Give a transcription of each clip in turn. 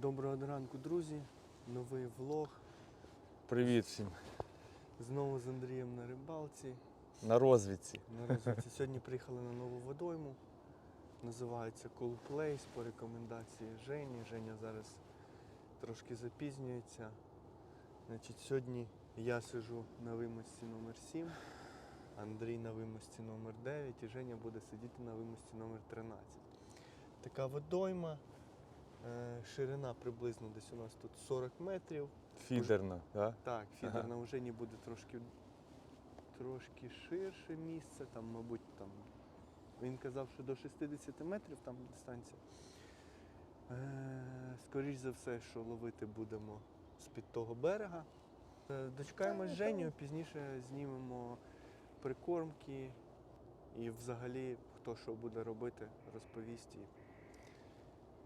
Доброго ранку, друзі. Новий влог. Привіт всім. Знову з Андрієм на рибалці. На розвідці. На розвідці. Сьогодні приїхали на нову водойму. Називається Cool Place по рекомендації Жені. Женя зараз трошки запізнюється. Значить, сьогодні я сижу на вимості номер 7, Андрій на вимості номер 9 і Женя буде сидіти на вимості номер 13. Така водойма. е, Ширина приблизно десь у нас тут 40 метрів. Фідерна, да? Так, Ага. фідер на Ужені буде трошки, трошки ширше місце, там, мабуть, там. Він казав, що до 60 метрів там дистанція. Е, скоріш за все, що ловити будемо з-під того берега. Е, дочекаємось Женю, пізніше знімемо прикормки і взагалі хто що буде робити, розповість. І...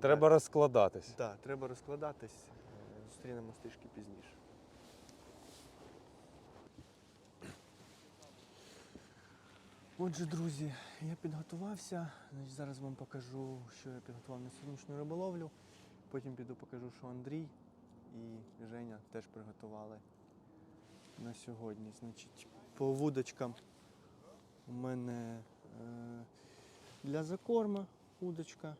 Треба розкладатись. Так, треба розкладатись. Е, Зустрінемось трішки пізніше. Отже, друзі, я підготувався. Значить, зараз вам покажу, що я підготував на сьогоднішню риболовлю. Потім піду покажу, що Андрій і Женя теж приготували на сьогодні. Значить, по вудочкам у мене е, для закорма удочка.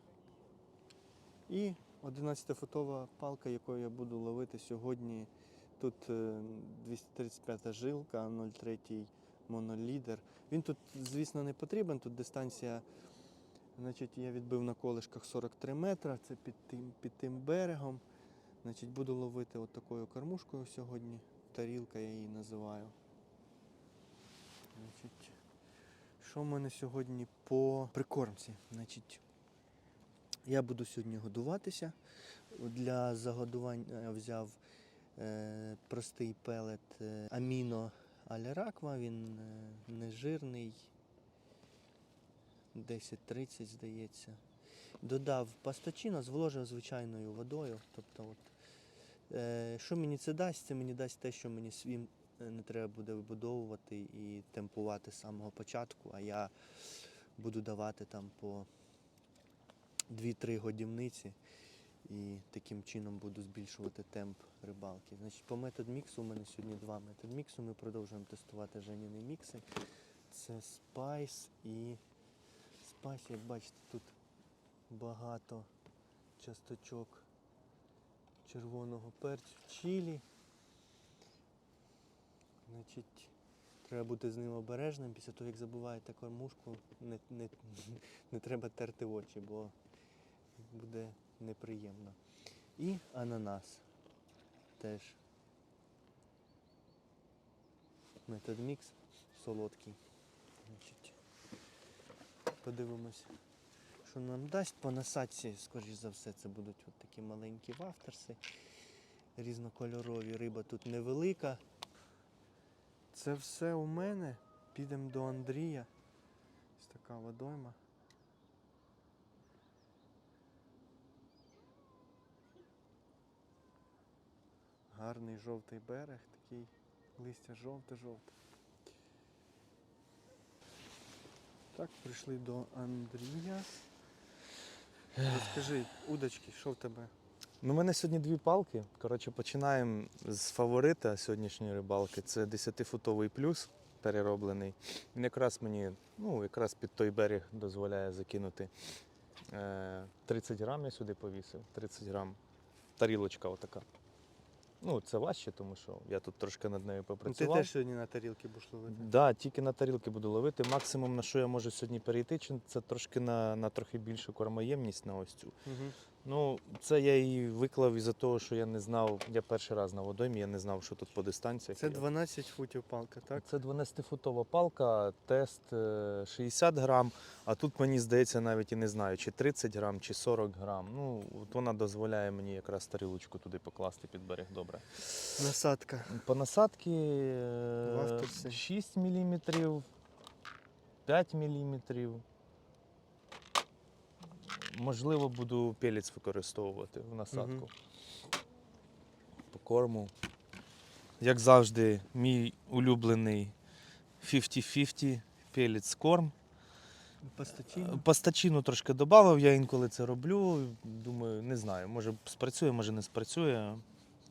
І 11-футова палка, якою я буду ловити сьогодні. Тут е, 235 жилка, 0,3 монолідер. Він тут, звісно, не потрібен. Тут дистанція, значить, я відбив на колишках 43 метра, це під тим, під тим берегом. Значить, буду ловити от такою кормушкою сьогодні. Тарілка я її називаю. Значить, що в мене сьогодні по прикормці? Значить, я буду сьогодні годуватися. Для загодування я взяв е, простий пелет е, аміно аля раква, він е, нежирний, 10-30, здається. Додав пастачино, зволожив звичайною водою. Тобто, от, е, що мені це дасть? Це мені дасть те, що мені свім е, не треба буде вибудовувати і темпувати з самого початку, а я буду давати там по 2-3 годівниці і таким чином буду збільшувати темп рибалки. Значить, по метод міксу у мене сьогодні два метод міксу. Ми продовжуємо тестувати Женіни мікси. Це спайс і спайс, як бачите, тут багато часточок червоного перцю чилі. Значить, треба бути з ним обережним. Після того, як забуваєте кормушку, не, не, не треба терти очі, бо буде неприємно. І ананас теж. Метод мікс солодкий. Значить, подивимось, що нам дасть. По насадці, скоріш за все, це будуть от такі маленькі вафтерси. Різнокольорові риба тут невелика. Це все у мене. Підемо до Андрія. Ось така водойма. Гарний жовтий берег, такий листя жовте-жовте. Так, прийшли до Андрія. Розкажи, удочки, що в тебе? Ну, у мене сьогодні дві палки. Коротше, починаємо з фаворита сьогоднішньої рибалки. Це 10-футовий плюс перероблений. Він якраз мені, ну, якраз під той берег дозволяє закинути. Е, 30 грам я сюди повісив. 30 грам. Тарілочка отака. Ну, це важче, тому що я тут трошки над нею Ну, ти попрацював. теж сьогодні на тарілки будеш ловити? Да, тільки на тарілки буду ловити. Максимум, на що я можу сьогодні перейти, це трошки на, на трохи більшу кормоємність на ось цю. Угу. Ну, це я її виклав із-за того, що я не знав, я перший раз на водоймі, я не знав, що тут по дистанціях. Це є. 12 футів палка, так? Це 12-футова палка, тест е, 60 грам, а тут мені здається навіть і не знаю, чи 30 грам, чи 40 грам. Ну, от вона дозволяє мені якраз тарілочку туди покласти під берег добре. Насадка. По насадці е, 6 мм, 5 мм. Можливо, буду пелець використовувати в насадку. Мгм. По корму. Як завжди, мій улюблений 50-50 пелець корм. Постачину. Пастачину трошки додав, я інколи це роблю. Думаю, не знаю, може спрацює, може не спрацює.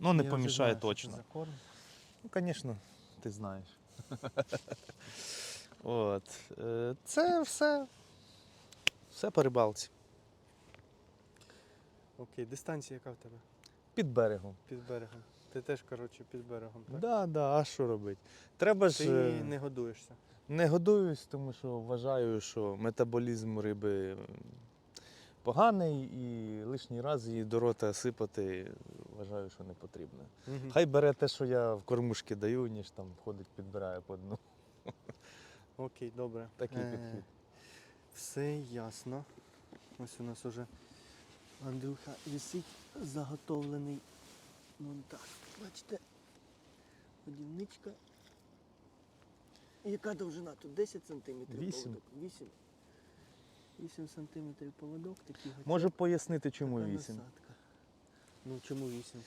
Ну, не Я помішає знаю, що це за корм. Ну, звісно, ти знаєш. От. е, Це все. Все по рибалці. Окей, дистанція яка в тебе? Під берегом. Під берегом. Ти теж, коротше, під берегом, так? Да, да, а що робити? Треба ж. Ти е, не годуєшся. Не годуюсь, тому що вважаю, що метаболізм риби поганий і лишній раз її до рота сипати вважаю, що не потрібно. Мгм. Хай бере те, що я в кормушки даю, ніж там ходить, підбирає по дну. Окей, добре. Такий Е, підхід. Все ясно. Ось у нас уже Андрюха висить заготовлений монтаж. Бачите, годівничка. Яка довжина тут? 10 сантиметрів Вісім. поводок? 8. 8 сантиметрів поводок, такий гачок. Можу пояснити, чому така 8. насадка. Ну чому 8?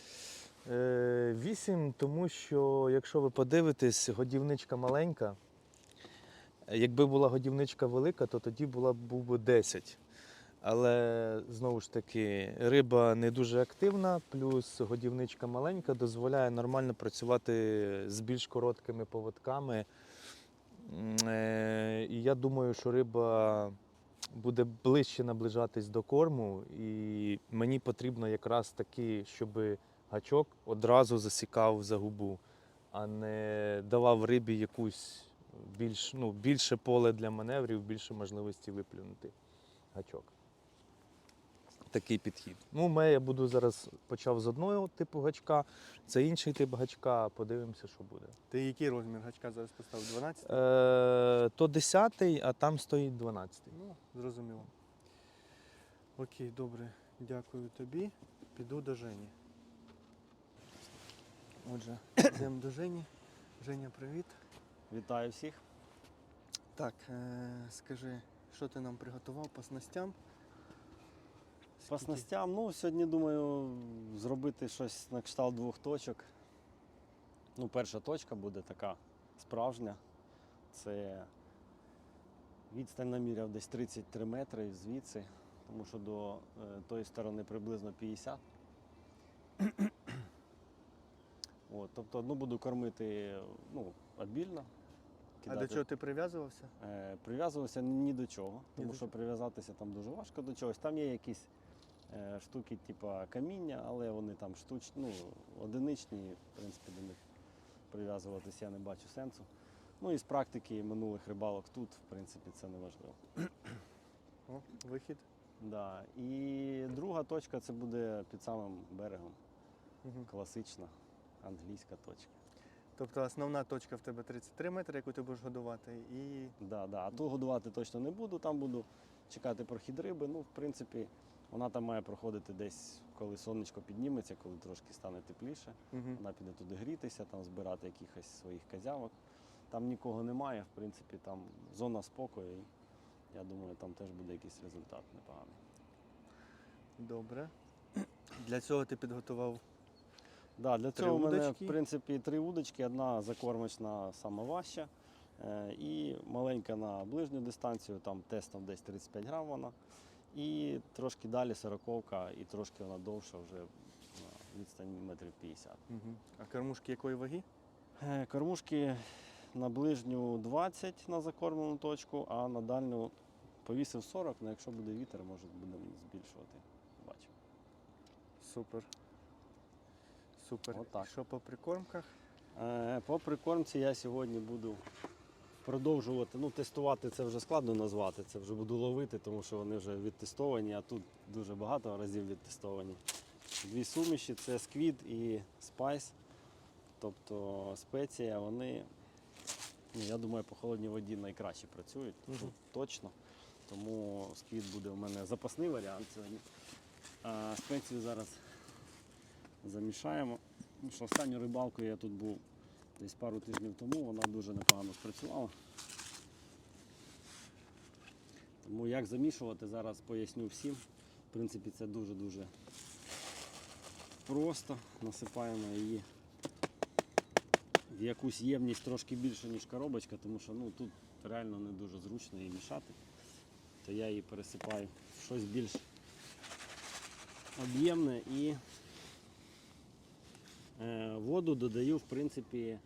Е, 8, тому що, якщо ви подивитесь, годівничка маленька. Якби була годівничка велика, то тоді була був би 10. Але знову ж таки, риба не дуже активна, плюс годівничка маленька дозволяє нормально працювати з більш короткими поводками. Е, І я думаю, що риба буде ближче наближатись до корму, і мені потрібно якраз таки, щоб гачок одразу засікав за губу, а не давав рибі якусь більш, ну, більше поле для маневрів, більше можливості виплюнути гачок. Такий підхід. Ну, ми я буду зараз почав з одного типу гачка, це інший тип гачка, подивимося, що буде. Ти який розмір гачка зараз поставив? 12? Е, то 10, а там стоїть 12. Ну, зрозуміло. Окей, добре. Дякую тобі. Піду до Жені. Отже, йдемо до Жені. Женя, привіт. Вітаю всіх. Так, е- скажи, що ти нам приготував по снастям? По снастям, ну, сьогодні думаю зробити щось на кшталт двох точок. Ну, перша точка буде така справжня. Це відстань наміряв десь 33 метри звідси, тому що до е, тої сторони приблизно 50. От, тобто одну буду кормити ну, обільно. А до чого ти прив'язувався? Е, Прив'язувався ні до чого, тому до що чого. прив'язатися там дуже важко до чогось. Там є якісь штуки, типу каміння, але вони там штучні, ну, одиничні, в принципі, до них прив'язуватися я не бачу сенсу. Ну і з практики минулих рибалок тут, в принципі, це не важливо. О, вихід. Да. І друга точка це буде під самим берегом. Угу. Класична англійська точка. Тобто основна точка в тебе 33 метри, яку ти будеш годувати, і Да, да. А ту годувати точно не буду, там буду чекати прохід риби. Ну, в принципі, вона там має проходити десь, коли сонечко підніметься, коли трошки стане тепліше. угу. Вона піде туди грітися, там збирати якихось своїх козявок. Там нікого немає, в принципі, там зона спокою. І я думаю, там теж буде якийсь результат непоганий. добре. Для цього ти підготував Да, для Три цього в мене, в принципі, три удочки, одна закормочна сама важча. е, І маленька на ближню дистанцію, там тестом десь 35 грам вона. І трошки далі сороковка, і трошки вона довша вже на відстані метрів 50. угу. а кормушки якої ваги? Е, Кормушки на ближню 20 на закормлену точку, а на дальню повісив 40, але якщо буде вітер, може будемо збільшувати. Бачимо. Супер. Супер. Отак. Що по прикормках? Е, По прикормці я сьогодні буду продовжувати. Ну, тестувати це вже складно назвати. Це вже буду ловити, тому що вони вже відтестовані, а тут дуже багато разів відтестовані. Дві суміші це сквід і спайс. Тобто спеція, вони, ну, я думаю, по холодній воді найкраще працюють. Мгм. Тут точно. Тому сквід буде у мене запасний варіант сьогодні. А спецію зараз замішаємо. Що останню рибалку я тут був десь пару тижнів тому, вона дуже непогано спрацювала. Тому як замішувати, зараз поясню всім. В принципі, це дуже-дуже просто. Насипаємо її в якусь ємність трошки більше, ніж коробочка, тому що ну, тут реально не дуже зручно її мішати. то я її пересипаю в щось більш об'ємне і е, воду додаю, в принципі,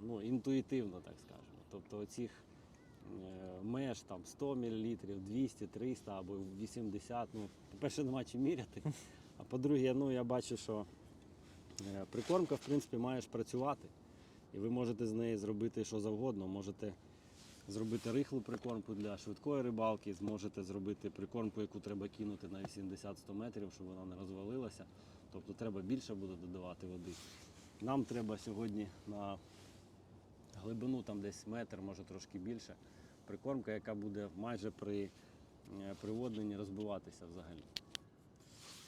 ну, інтуїтивно, так скажемо. Тобто оцих е, меж там 100 мл, 200, 300 або 80. Ну, по-перше, нема чим міряти. А по-друге, ну, я бачу, що е, прикормка, в принципі, маєш працювати. І ви можете з неї зробити що завгодно. Можете зробити рихлу прикормку для швидкої рибалки, зможете зробити прикормку, яку треба кинути на 80-100 метрів, щоб вона не розвалилася. Тобто треба більше буде додавати води. Нам треба сьогодні на глибину там десь метр, може трошки більше. Прикормка, яка буде майже при е, приводненні розбиватися взагалі.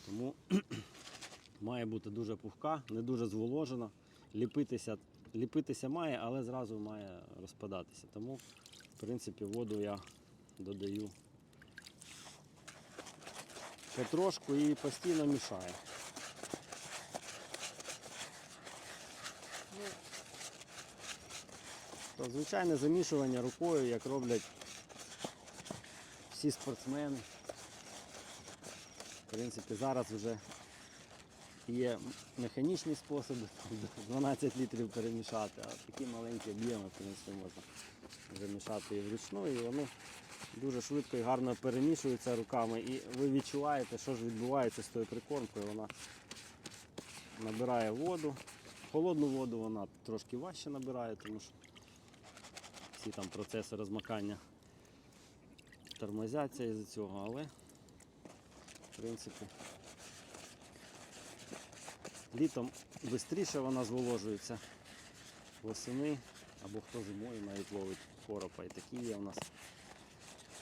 Тому має бути дуже пухка, не дуже зволожена. Ліпитися, ліпитися має, але зразу має розпадатися. Тому, в принципі, воду я додаю потрошку і постійно мішаю. То звичайне замішування рукою, як роблять всі спортсмени. В принципі, зараз вже є механічні способи, 12 літрів перемішати, а такі маленькі об'єми, в принципі, можна вже мішати і вручну, і воно дуже швидко і гарно перемішується руками. І ви відчуваєте, що ж відбувається з тою прикормкою. Вона набирає воду. Холодну воду вона трошки важче набирає, тому що всі там процеси розмакання тормозяться із цього, але в принципі літом швидше вона зволожується восени або хто зимою навіть ловить коропа. І такі є у нас.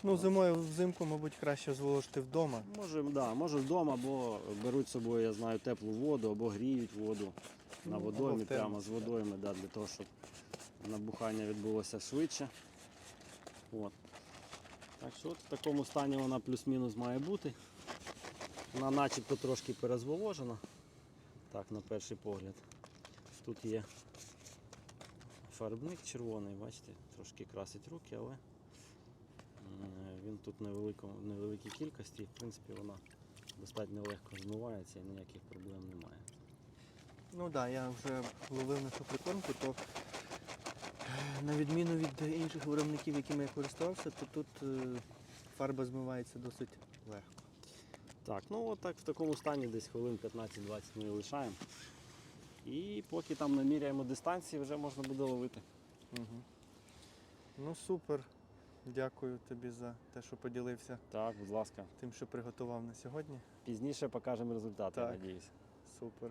Ну, зимою взимку, мабуть, краще зволожити вдома. Може, да, може вдома, або беруть з собою, я знаю, теплу воду, або гріють воду на Ну, водоймі, прямо з водойми, да, для того, щоб набухання відбулося швидше. От. Так що от в такому стані вона плюс-мінус має бути. Вона начебто трошки перезволожена. Так, на перший погляд. Тут є фарбник червоний, бачите, трошки красить руки, але Він тут невеликій кількості, і в принципі вона достатньо легко змивається і ніяких проблем немає. Ну так, да, я вже ловив на цю прикормку, то на відміну від інших виробників, якими я користувався, то тут е, фарба змивається досить легко. Так, ну от так в такому стані десь хвилин 15-20 ми її лишаємо. І поки там наміряємо дистанції, вже можна буде ловити. Угу. Ну супер. Дякую тобі за те, що поділився Так, будь ласка. тим, що приготував на сьогодні. Пізніше покажемо результати, Так. надіюсь. Супер.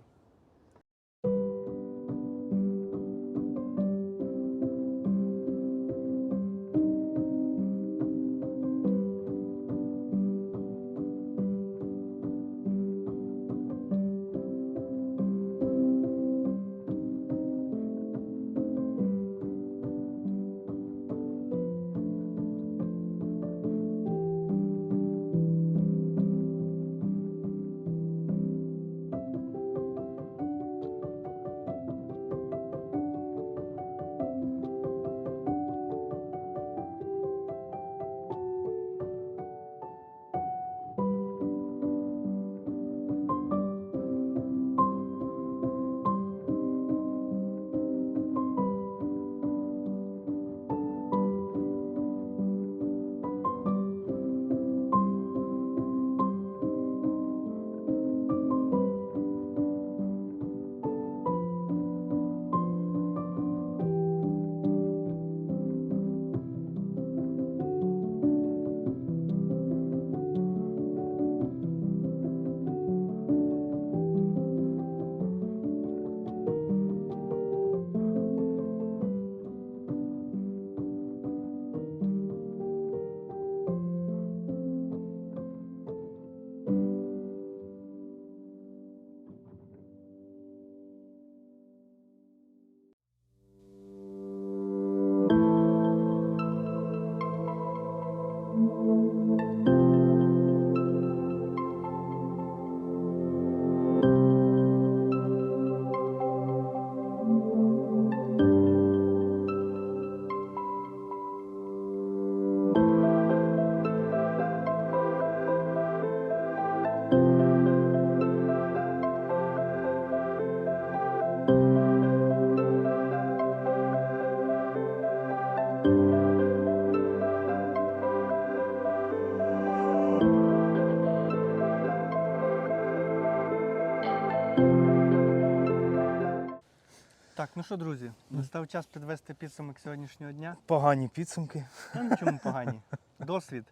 Ну що, друзі, настав час підвести підсумок сьогоднішнього дня. Погані підсумки. Та на чому погані. Досвід.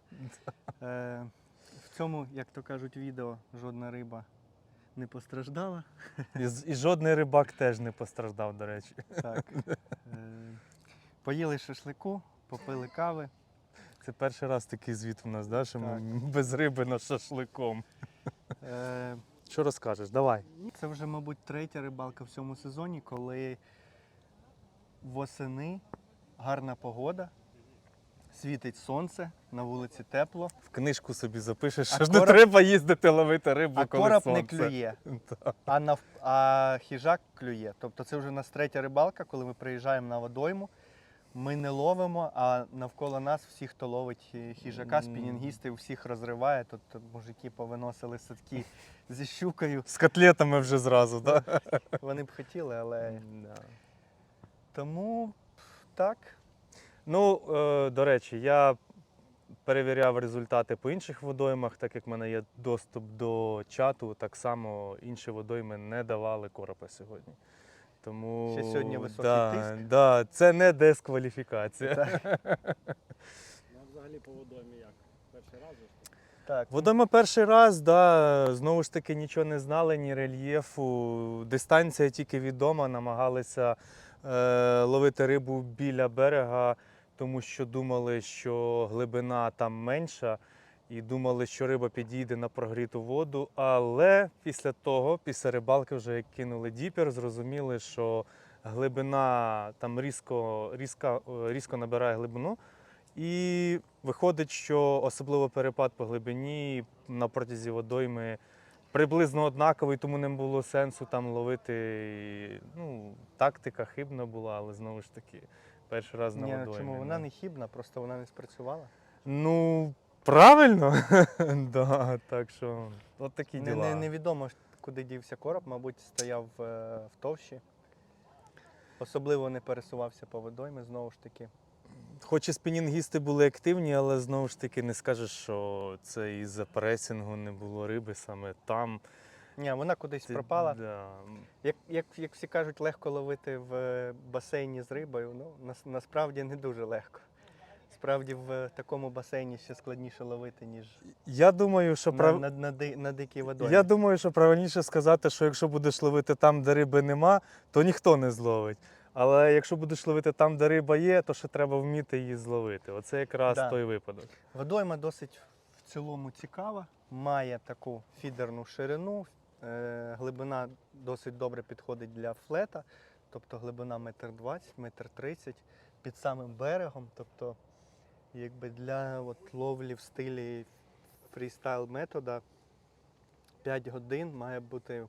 Е, в цьому, як то кажуть, відео жодна риба не постраждала. І, і жодний рибак теж не постраждав, до речі. Так. Е, поїли шашлику, попили кави. Це перший раз такий звіт у нас, да, що ми без риби на шашликом. Е, Що розкажеш? Давай. Це вже, мабуть, третя рибалка в цьому сезоні, коли восени гарна погода, світить сонце, на вулиці тепло, В книжку собі запишеш, А що ж не короб- треба їздити ловити рибу, а коли короб сонце. не клює, Так. а, нав... а хижак клює. Тобто це вже у нас третя рибалка, коли ми приїжджаємо на водойму. Ми не ловимо, а навколо нас всі, хто ловить хижака, спінінгісти, всіх розриває. Тут мужики повиносили садки зі щукою. З котлетами вже зразу, так? Вони б хотіли, але тому так. Ну, е, до речі, я перевіряв результати по інших водоймах, так як в мене є доступ до чату, так само інші водойми не давали коропа сьогодні. Тому Ще сьогодні високий да, тиск. Да, це не дискваліфікація. Ну, взагалі по водоймі як? Перший раз? Так, Водойма перший раз, да, знову ж таки нічого не знали, ні рельєфу. Дистанція тільки відома, намагалися е, ловити рибу біля берега, тому що думали, що глибина там менша, і думали, що риба підійде на прогріту воду. Але після того, після рибалки, вже як кинули діпер, зрозуміли, що глибина там різко, різко, різко набирає глибину. І виходить, що особливо перепад по глибині на протязі водойми приблизно однаковий, тому не було сенсу там ловити. Ну, тактика хибна була, але знову ж таки, перший раз на Ні, водоймі. чому вона не хібна, просто вона не спрацювала. Ну, правильно. да, так що, от такі Не, діла. не, невідомо, куди дівся короб, мабуть, стояв е, в товщі. Особливо не пересувався по водоймі, знову ж таки. Хоч і спінінгісти були активні, але знову ж таки не скажеш, що це із-за пресінгу не було риби саме там. Ні, вона кудись Це- пропала. Да. Як, як, як всі кажуть, легко ловити в е, басейні з рибою. Ну, нас, насправді не дуже легко. Справді в такому басейні ще складніше ловити, ніж Я думаю, що на, прав... на, на, ди- на дикій водоймі. Я думаю, що правильніше сказати, що якщо будеш ловити там, де риби нема, то ніхто не зловить. Але якщо будеш ловити там, де риба є, то ще треба вміти її зловити. Оце якраз Да. той випадок. Водойма досить в цілому цікава, має таку фідерну ширину, е, глибина досить добре підходить для флета, тобто глибина метр двадцять, метр тридцять під самим берегом. Тобто, якби для от, ловлі в стилі фрістайл метода 5 годин має бути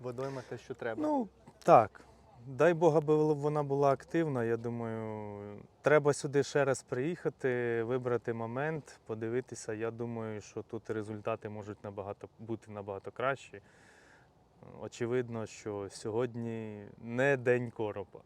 водойма те, що треба. Ну, так. Дай Бог, аби вона була активна. Я думаю, треба сюди ще раз приїхати, вибрати момент, подивитися. Я думаю, що тут результати можуть набагато бути набагато кращі. Очевидно, що сьогодні не день коропа.